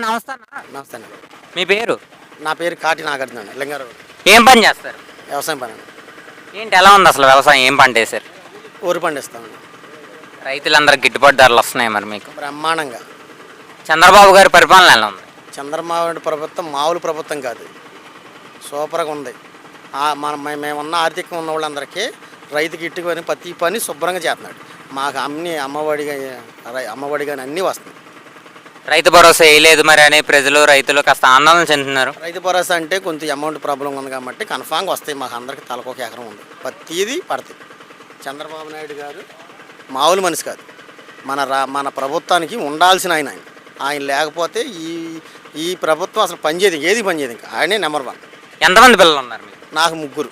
నమస్తే అన్న. నమస్తే అండి మీ పేరు? నా పేరు కాటి నాగార్జున అండి లింగారావు ఏం పని చేస్తారు? వ్యవసాయం పని అండి ఏంటి ఎలా ఉంది అసలు వ్యవసాయం? ఏం పంట వేశారు? ఊరు పండిస్తామండి రైతులందరికి గిట్టుబాటు ధరలు వస్తున్నాయి మరి మీకు. బ్రహ్మాండంగా. చంద్రబాబు గారి పరిపాలన ఎలా ఉంది? చంద్రబాబు ప్రభుత్వం మామూలు ప్రభుత్వం కాదు. సూపర్గా ఉంది. మన మేమున్న ఆర్థికంగా ఉన్న వాళ్ళందరికీ రైతుకి ఇట్టుకు పని ప్రతి పని శుభ్రంగా చేస్తున్నాడు. మాకు అన్ని అమ్మఒడి అమ్మఒడి కానీ అన్నీ వస్తున్నాయి. రైతు భరోసా వేయలేదు మరి అని ప్రజలు రైతులు కాస్త ఆందోళన చెందుతున్నారు. రైతు భరోసా అంటే కొంచెం అమౌంట్ ప్రాబ్లం ఉంది కాబట్టి కన్ఫామ్గా వస్తాయి. మాకు అందరికి తలకొక ఎకరం ఉంది. ప్రతిదీ పడతాయి. చంద్రబాబు నాయుడు గారు మామూలు మనిషి కాదు. మన రా మన ప్రభుత్వానికి ఉండాల్సిన ఆయన. ఆయన ఆయన లేకపోతే ఈ ఈ ప్రభుత్వం అసలు పనిచేయదు. ఏది పనిచేయదు ఇంకా. ఆయనే నెంబర్ వన్. ఎంతమంది పిల్లలు ఉన్నారు మీకు? నాకు ముగ్గురు.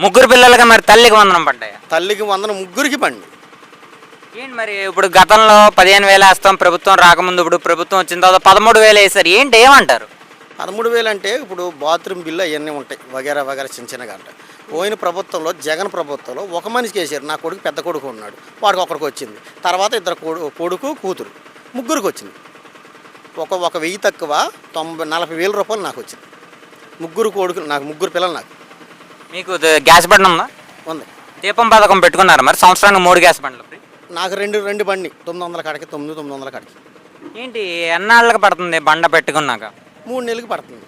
ముగ్గురు పిల్లలకి మరి తల్లికి వందనం పడ్డాయా? తల్లికి వందన ముగ్గురికి పండి ఏంటి మరి ఇప్పుడు గతంలో పదిహేను వేలు వేస్తాం ప్రభుత్వం రాకముందు ఇప్పుడు ప్రభుత్వం వచ్చిన తర్వాత పదమూడు వేలు వేస్తారు ఏంటి ఏమంటారు? పదమూడు వేలు అంటే ఇప్పుడు బాత్రూమ్ బిల్లు అవన్నీ ఉంటాయి వగేరా వగేరా చిన్న చిన్న గంట పోయిన ప్రభుత్వంలో జగన్ ప్రభుత్వంలో ఒక మనిషికి వేసారు నా కొడుకు పెద్ద కొడుకు ఉన్నాడు వాడికి ఒకరికి వచ్చింది. తర్వాత ఇద్దరు కొడు కొడుకు కూతురు ముగ్గురికి వచ్చింది. ఒక ఒక వెయ్యి తక్కువ తొంభై నలభై వేల రూపాయలు నాకు వచ్చింది. ముగ్గురు కొడుకులు నాకు ముగ్గురు పిల్లలు నాకు. మీకు గ్యాస్ బండ్ ఉందా? ఉంది. దీపం పథకం పెట్టుకున్నారు మరి? సంవత్సరానికి మూడు గ్యాస్ బండ్లు. నాకు రెండు రెండు బండి తొమ్మిది వందల కాడికి తొమ్మిది తొమ్మిది వందల కాడికి. ఏంటి ఎన్నాళ్ళకి పడుతుంది బండ పెట్టుకున్నాక? మూడు నెలలకి పడుతుంది.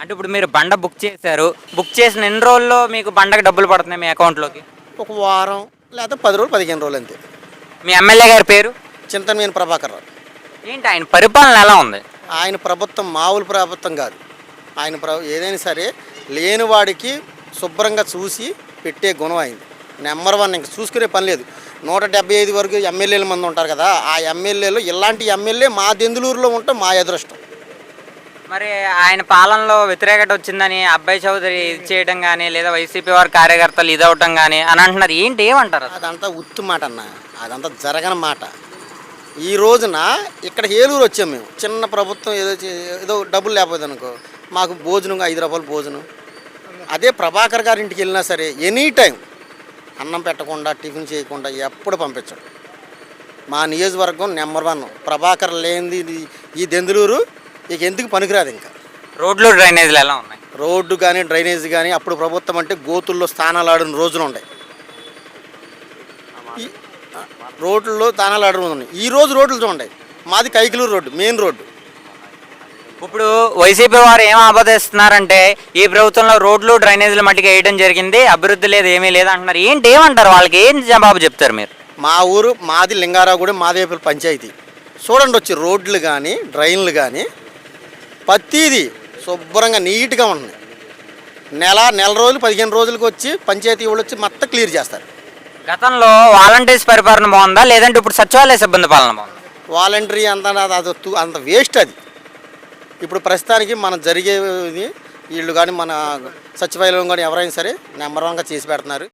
అంటే ఇప్పుడు మీరు బండ బుక్ చేశారు బుక్ చేసిన ఎన్ని రోజుల్లో మీకు బండకి డబ్బులు పడుతున్నాయి మీ అకౌంట్లోకి? ఒక వారం లేకపోతే పది రోజులు పదిహేను రోజులు అంతే. మీ ఎమ్మెల్యే గారి పేరు? చింతనమైన ప్రభాకర్ రావు. ఏంటి ఆయన పరిపాలన ఎలా ఉంది? ఆయన ప్రభుత్వం మామూలు ప్రభుత్వం కాదు. ఆయన ప్ర ఏదైనా సరే లేనివాడికి శుభ్రంగా చూసి పెట్టే గుణం అయింది నెంబర్ వన్ ఇంక చూసుకునే పని లేదు. నూట డెబ్బై ఐదు వరకు ఎమ్మెల్యేల మంది ఉంటారు కదా ఆ ఎమ్మెల్యేలు ఇలాంటి ఎమ్మెల్యే మా దెందులూరులో ఉంటే మా అదృష్టం. మరి ఆయన పాలనలో వ్యతిరేకత వచ్చిందని అబ్బాయి చౌదరి ఇది చేయడం కానీ లేదా వైసీపీ వారి కార్యకర్తలు ఇది అవటం కానీ అని అంటున్నారు. ఏంటి ఏమంటారు? అదంతా ఉత్తు మాట అన్న. అదంతా జరగని మాట. ఈ రోజున ఇక్కడ ఏలూరు వచ్చాం మేము. చిన్న ప్రభుత్వం ఏదో ఏదో డబ్బులు లేకపోతే అనుకో మాకు భోజనం ఐదు రూపాయలు భోజనం. అదే ప్రభాకర్ గారి ఇంటికి వెళ్ళినా సరే ఎనీ టైం అన్నం పెట్టకుండా టిఫిన్ చేయకుండా ఎప్పుడు పంపించడు మా నియోజకవర్గం నెంబర్ వన్. ప్రభాకర్ లేనిది ఈ దెందులూరు ఇక ఎందుకు పనికిరాదు ఇంకా? రోడ్లు డ్రైనేజీలు ఎలా ఉన్నాయి? రోడ్డు కానీ డ్రైనేజ్ కానీ అప్పుడు ప్రభుత్వం అంటే గోతుల్లో స్థానాలు ఆడిన రోజులు ఉన్నాయి రోడ్లలో స్థానాలు ఆడిన రోజులు ఉన్నాయి. ఈ రోజు రోడ్లు చూడండి. మాది కైకిలూరు రోడ్డు మెయిన్ రోడ్డు. ఇప్పుడు వైసీపీ వారు ఏం ఆపదిస్తున్నారంటే ఈ ప్రభుత్వంలో రోడ్లు డ్రైనేజీలు మట్టికి వేయడం జరిగింది అభివృద్ధి లేదు ఏమీ లేదు అంటున్నారు. ఏంటి ఏమంటారు వాళ్ళకి? ఏం జవాబు చెప్తారు మీరు? మా ఊరు మాది లింగారావుగూడెం మాదేపల్లి పంచాయతీ. చూడండి వచ్చి రోడ్లు కానీ డ్రైన్లు కానీ ప్రతిదీ శుభ్రంగా నీట్గా ఉన్నాయి. నెల నెల రోజులు పదిహేను రోజులకు వచ్చి పంచాయతీ వాళ్ళు వచ్చి మొత్తం క్లియర్ చేస్తారు. గతంలో వాలంటీర్స్ పరిపాలన బాగుందా? లేదంటే ఇప్పుడు సచివాలయ సిబ్బంది పాలన బాగుందా? వాలంటరీ అంత అది అంత వేస్ట్ అది. ఇప్పుడు ప్రస్తుతానికి మనం జరిగేది వీళ్ళు కానీ మన సచివాలయం కానీ ఎవరైనా సరే నెంబర్ వన్గా చేసి పెడుతున్నారు.